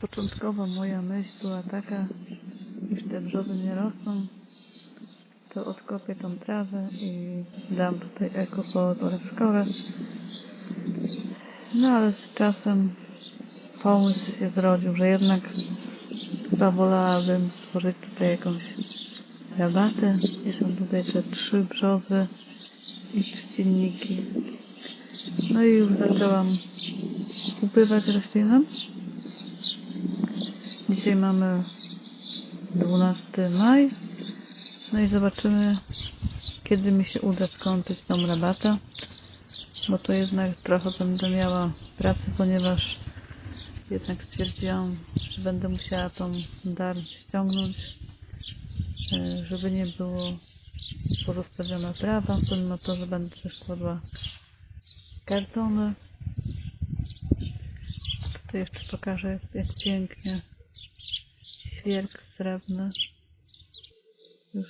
Początkowo moja myśl była taka, iż te brzozy nie rosną, to odkopię tą trawę i dam tutaj ekopod oraz szkołę. No ale z czasem pomysł się zrodził, że jednak chyba wolałabym stworzyć tutaj jakąś rabatę. I są tutaj te trzy brzozy i trzcinniki. No i już zaczęłam upływać roślinę. Dzisiaj mamy 12 maj. No i zobaczymy, kiedy mi się uda skończyć tą rabatę. Bo to jednak trochę będę miała pracy, ponieważ jednak stwierdziłam, że będę musiała tą dar ściągnąć, e, żeby nie było pozostawiona trawa, pomimo to, że będę też kładła kartony. Tutaj jeszcze pokażę, jak, jak pięknie świerk srebrny już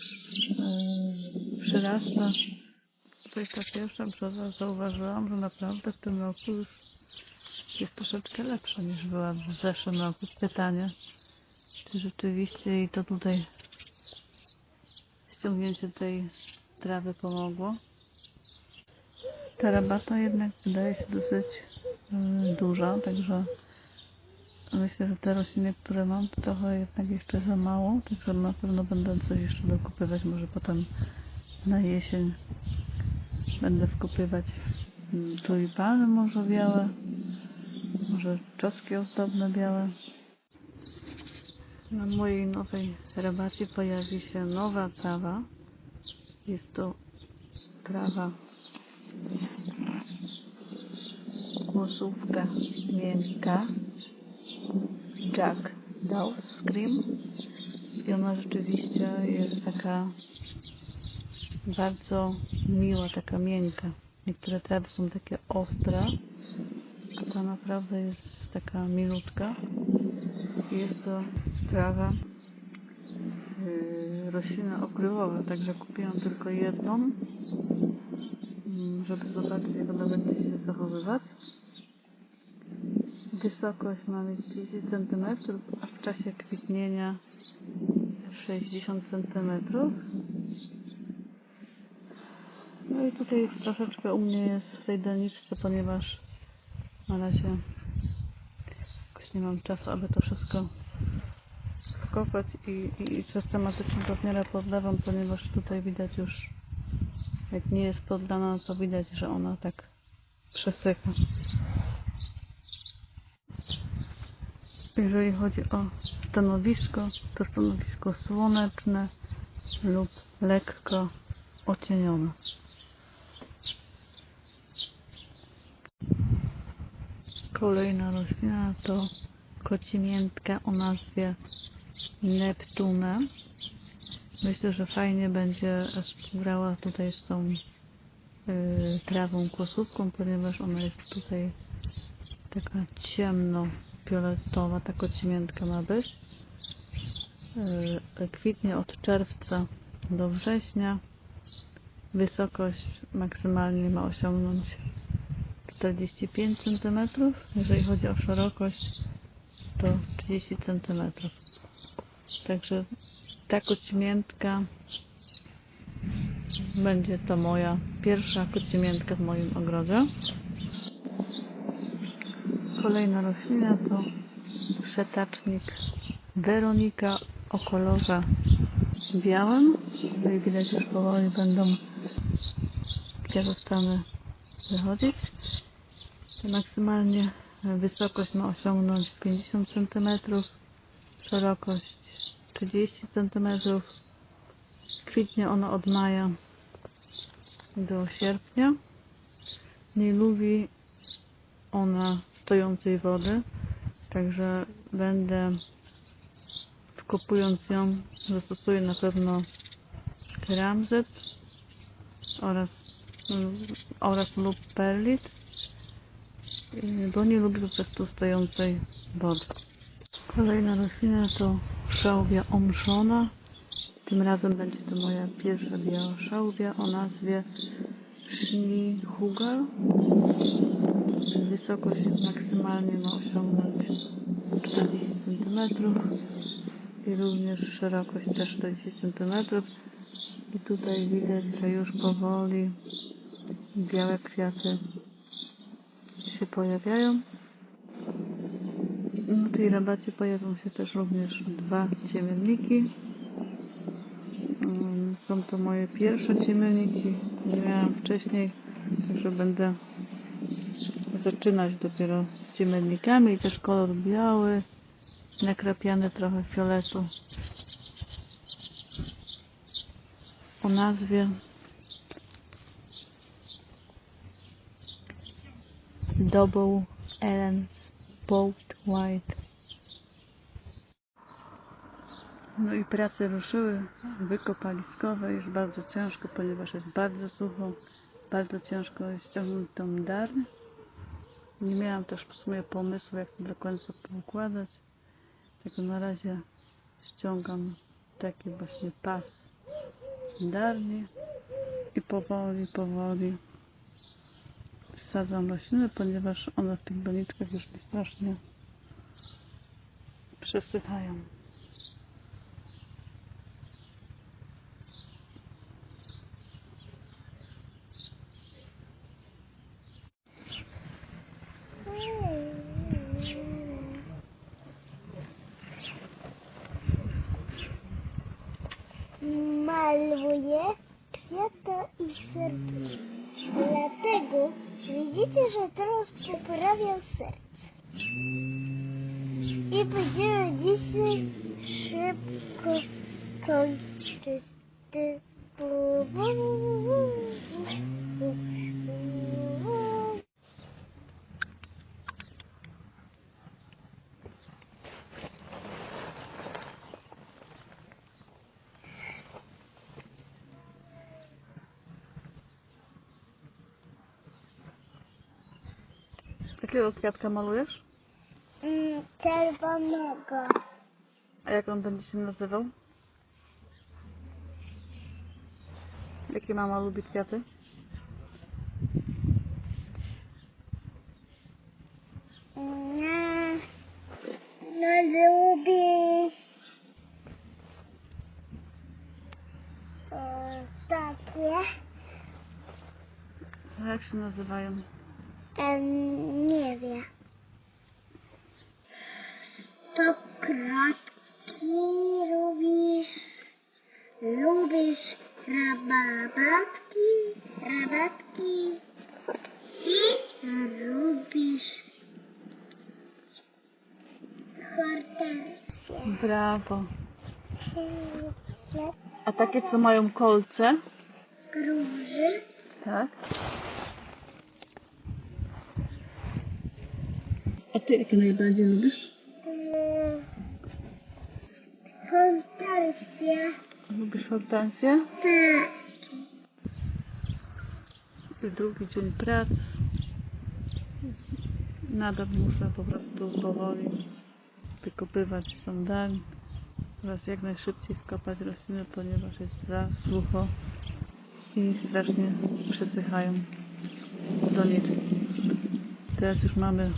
e, przyrasta. To jest ta pierwsza brzoza. Zauważyłam, że naprawdę w tym roku już jest troszeczkę lepsza niż była w zeszłym roku. Pytanie, czy rzeczywiście jej to tutaj ściągnięcie tej trawy pomogło. Ta rabata jednak wydaje się dosyć y, duża, także myślę, że te rośliny, które mam, to trochę jednak jeszcze za mało, także na pewno będę coś jeszcze dokupywać, może potem na jesień będę wkupywać mm, tulipany może białe, może czosnki ozdobne białe. Na mojej nowej rabacie pojawi się nowa trawa. Jest to trawa głosówka miękka Jack Dawes Cream i ona rzeczywiście jest taka bardzo miła, taka miękka. Niektóre trawy są takie ostre, a ta naprawdę jest taka milutka. Jest to trawa yy, roślina także kupiłam tylko jedną, mm, żeby zobaczyć jak ona będzie się zachowywać. Wysokość ma mieć 30 cm, a w czasie kwitnienia 60 cm. No i tutaj troszeczkę u mnie jest w tej doniczce, ponieważ na razie jakoś nie mam czasu, aby to wszystko wkopać i, i, i systematycznie to w miarę podlewam, ponieważ tutaj widać już jak nie jest podlana, to widać, że ona tak przesycha. Jeżeli chodzi o stanowisko, to stanowisko słoneczne lub lekko ocienione. Kolejna roślina to kocimiętka o nazwie Neptune. Myślę, że fajnie będzie współgrała tutaj z tą y, trawą kłosówką, ponieważ ona jest tutaj taka ciemno-fioletowa, ta kocimiętka ma być. Y, kwitnie od czerwca do września. Wysokość maksymalnie ma osiągnąć 45 cm. Jeżeli chodzi o szerokość, to 30 cm. Także ta kocimiętka będzie to moja pierwsza kocimiętka w moim ogrodzie. Kolejna roślina to przetacznik Weronika o kolorze białym. Tutaj widać już powoli będą kwiatostany wychodzić. Maksymalnie wysokość ma osiągnąć 50 cm, szerokość 30 cm. Kwitnie ono od maja do sierpnia. Nie lubi ona stojącej wody, także będę wkopując ją zastosuję na pewno keramzet oraz, oraz lub perlit bo nie lubię po prostu stojącej wody. Kolejna roślina to szałwia omszona. Tym razem będzie to moja pierwsza biała szałwia o nazwie Shni Hugal. Wysokość maksymalnie ma osiągnąć 40 cm i również szerokość też 40 cm. I tutaj widać, że już powoli białe kwiaty się pojawiają. Na tej rabacie pojawią się też również dwa ciemienniki. Mm, Są to moje pierwsze ciemienniki. Nie miałam wcześniej, także będę zaczynać dopiero z ciemiennikami i też kolor biały, nakrapiany trochę fioletu. O nazwie Double Ellen Sport White. No i prace ruszyły wykopaliskowe. Jest bardzo ciężko, ponieważ jest bardzo sucho. Bardzo ciężko ściągnąć tą darń. Nie miałam też w sumie pomysłu, jak to do końca poukładać. Tylko na razie ściągam taki właśnie pas darni i powoli, powoli wsadzam rośliny, ponieważ one w tych doniczkach już mi strasznie przesychają. Widzicie, że teraz poprawiam serce. I będziemy dzisiaj Jakiego kwiatka malujesz? Mm, Czerwonego. A jak on będzie się nazywał? Jakie mama lubi kwiaty? No, no lubisz e, takie? A jak się nazywają? Em, nie wiem. To kratki lubisz? Lubisz rabatki? Rabatki? I lubisz hortensję? Brawo. A takie, co mają kolce? Róży? Tak. A ty jakie najbardziej lubisz? Mm, Hortensja? Lubisz hortensję? Tak. Drugi dzień prac. Nadal muszę po prostu powoli wykopywać sądami oraz jak najszybciej wkopać rośliny, ponieważ jest za sucho i strasznie przesychają doniczki. Teraz już mamy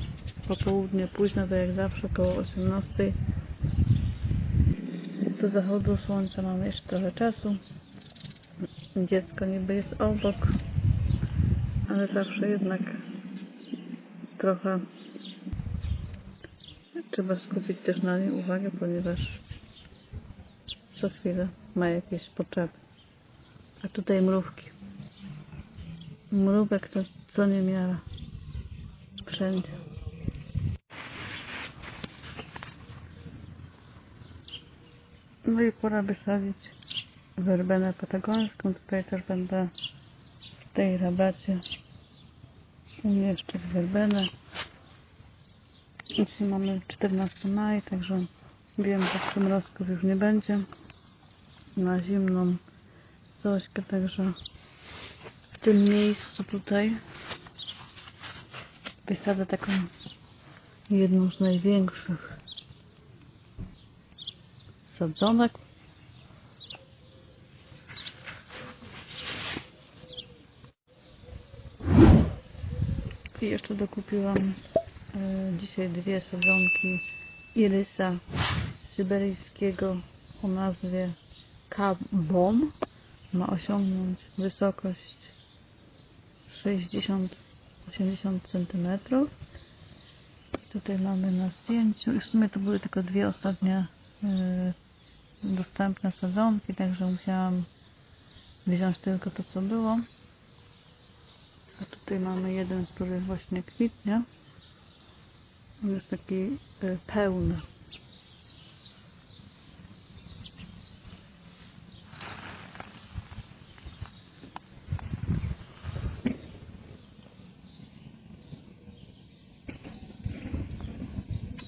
popołudnie późno, tak jak zawsze, około 18. Do zachodu słońca mamy jeszcze trochę czasu. Dziecko niby jest obok, ale zawsze jednak trochę trzeba skupić też na niej uwagę, ponieważ co chwilę ma jakieś potrzeby. A tutaj mrówki. Mrówek to co nie miara. Wszędzie. No i pora wysadzić werbenę patagońską. Tutaj też będę w tej rabacie umieszczać werbenę. Dzisiaj mamy 14 maj, także wiem, że przymrozków już nie będzie. Na zimną Zośkę, także w tym miejscu tutaj wysadzę taką jedną z największych sadzonek. I jeszcze dokupiłam dzisiaj dwie sadzonki irysa syberyjskiego o nazwie Kabom. Ma osiągnąć wysokość 60-80 cm. Tutaj mamy na zdjęciu i w sumie to były tylko dwie ostatnie e, dostępne sadzonki, także musiałam wziąć tylko to co było. A tutaj mamy jeden, który właśnie kwitnie. On jest taki y, pełny.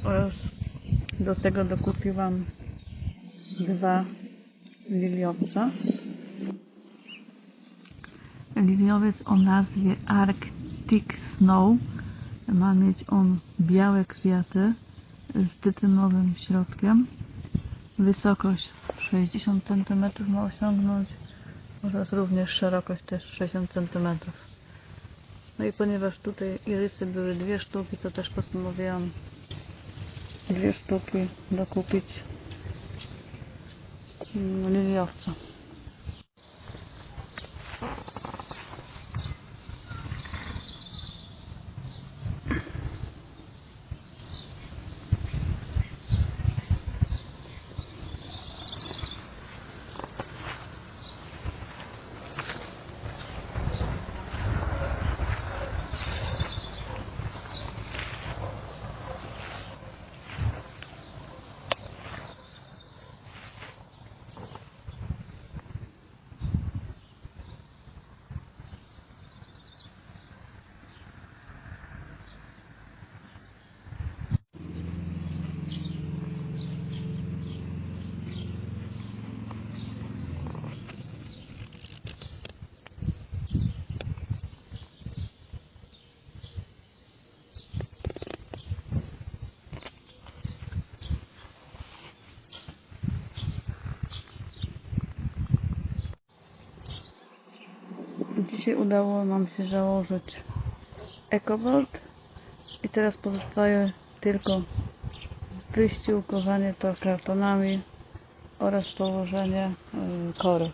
Oraz do tego dokupiłam dwa liliowca. Liniowiec o nazwie Arctic Snow. Ma mieć on białe kwiaty z tytynowym środkiem. Wysokość 60 cm ma osiągnąć oraz również szerokość też 60 cm. No i ponieważ tutaj irysy były dwie sztuki, to też postanowiłam dwie sztuki dokupić mm, liliowca. Dzisiaj udało nam się założyć EcoVolt i teraz pozostaje tylko wyściółkowanie to kartonami oraz położenie y, kory.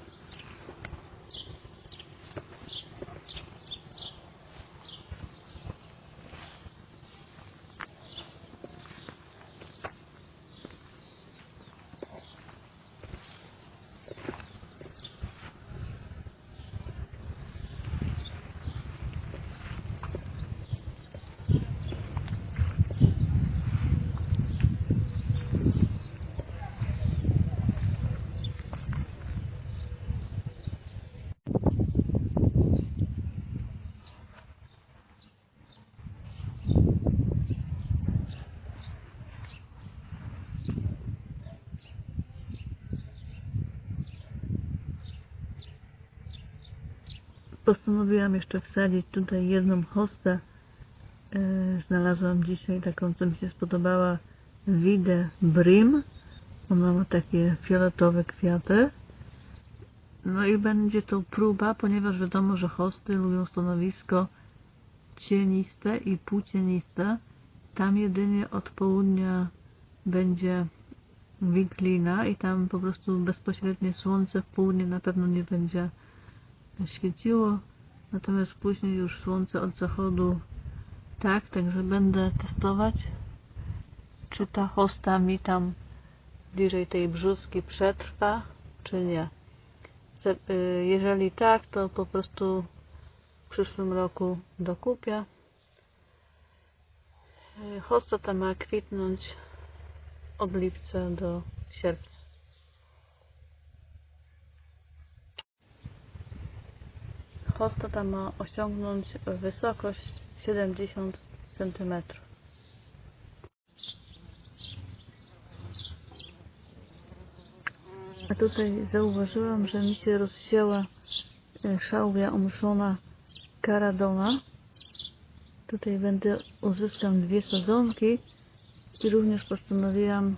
Postanowiłam jeszcze wsadzić tutaj jedną hostę. E, Znalazłam dzisiaj taką, co mi się spodobała, Widę Brim. Ona ma takie fioletowe kwiaty. No i będzie to próba, ponieważ wiadomo, że hosty lubią stanowisko cieniste i półcieniste. Tam jedynie od południa będzie wiklina i tam po prostu bezpośrednie słońce w południe na pewno nie będzie świeciło, natomiast później już słońce od zachodu tak, także będę testować, czy ta hosta mi tam bliżej tej brzuski przetrwa, czy nie. Y, Jeżeli tak, to po prostu w przyszłym roku dokupię. Y, Hosta ta ma kwitnąć od lipca do sierpnia. Hosta ta ma osiągnąć wysokość 70 cm. A tutaj zauważyłam, że mi się rozsiała e, szałwia omszona karadona. Tutaj będę uzyskam dwie sadzonki i również postanowiłam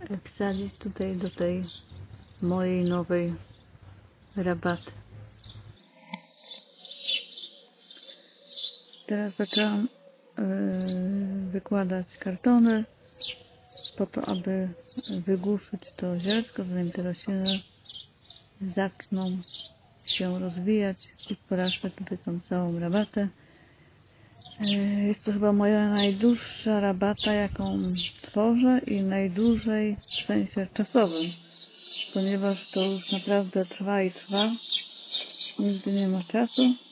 e, wsadzić tutaj do tej mojej nowej rabaty. Teraz zaczęłam yy, wykładać kartony po to, aby wygłuszyć to zielsko, zanim te rośliny zaczną się rozwijać i poraszczać tutaj tą całą rabatę. Yy, Jest to chyba moja najdłuższa rabata, jaką tworzę i najdłużej w sensie czasowym, ponieważ to już naprawdę trwa i trwa. Nigdy nie ma czasu.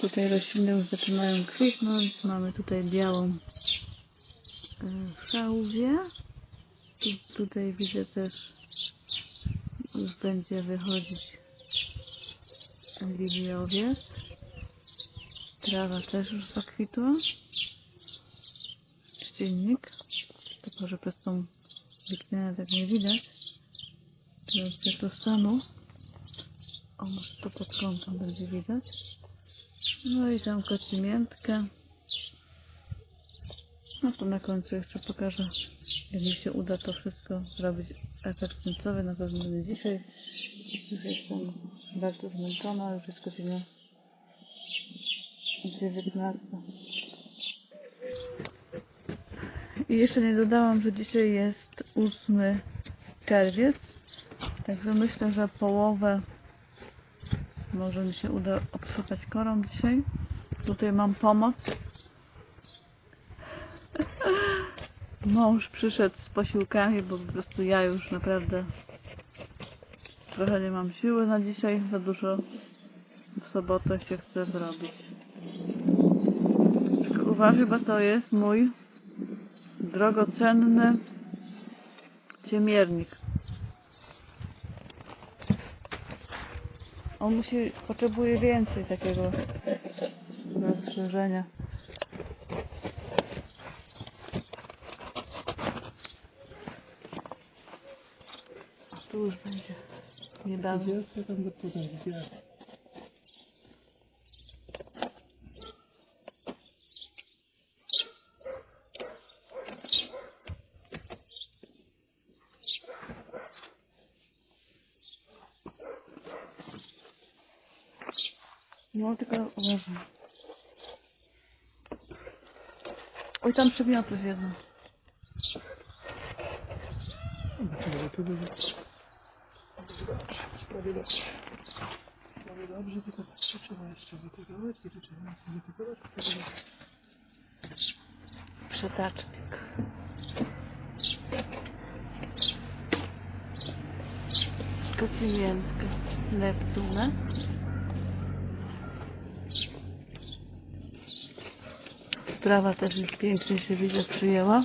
Tutaj rośliny już zaczynają kwitnąć. Mamy tutaj białą y, szałwię. I tutaj widzę też już będzie wychodzić liliowiec. Trawa też już zakwitła. Trzcinnik. Tylko, że przez tą wikninę tak nie widać. Teraz to stanu. O, może to pod kątem będzie widać. No i tam kocimiętkę. No to na końcu jeszcze pokażę, jak mi się uda to wszystko zrobić efekt końcowy. Na pewno nie dzisiaj. Już jestem bardzo zmęczona, już jest godzina 19. I jeszcze nie dodałam, że dzisiaj jest 8 czerwiec. Także myślę, że połowę może mi się uda obsypać korą dzisiaj. Tutaj mam pomoc. Mąż przyszedł z posiłkami, bo po prostu ja już naprawdę trochę nie mam siły na dzisiaj. Za dużo w sobotę się chce zrobić. Uważaj, bo to jest mój drogocenny ciemiernik. On musi, potrzebuje więcej takiego rozszerzenia. Tu już będzie niedawno. Gdzie tam do No tylko uważaj. Oj, tam przygniotłeś jedno. Zobaczymy, to będzie... Prawie dobrze. Prawie dobrze, tylko to trzeba jeszcze wytygować to trzeba jeszcze wytygować. Przetacznik. Kocimiętka. Neptuna. Trawa też już pięknie się widzę przyjęła.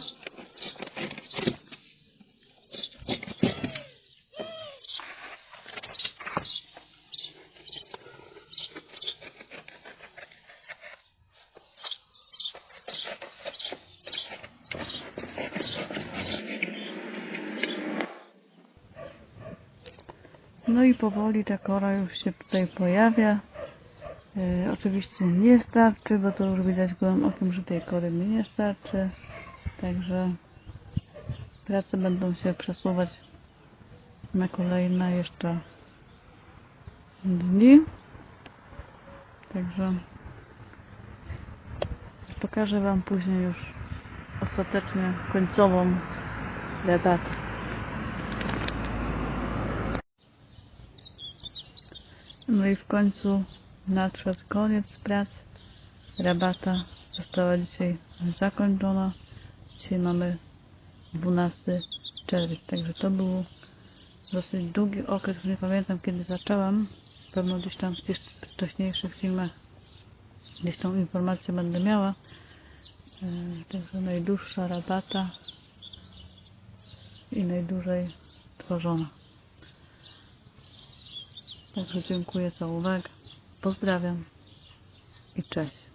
No i powoli ta kora już się tutaj pojawia. E, oczywiście nie starczy, bo to już widać gołym okiem, że tej kory mi nie starczy. Także prace będą się przesuwać na kolejne jeszcze dni. Także pokażę Wam później już ostatecznie końcową debatę. No i w końcu nadszedł koniec prac. Rabata została dzisiaj zakończona. Dzisiaj mamy 12 czerwiec, także to był dosyć długi okres, nie pamiętam kiedy zaczęłam. Pewno gdzieś tam w tych wcześniejszych filmach gdzieś tą informację będę miała. E, Także najdłuższa rabata i najdłużej tworzona. Także dziękuję za uwagę. Pozdrawiam i cześć.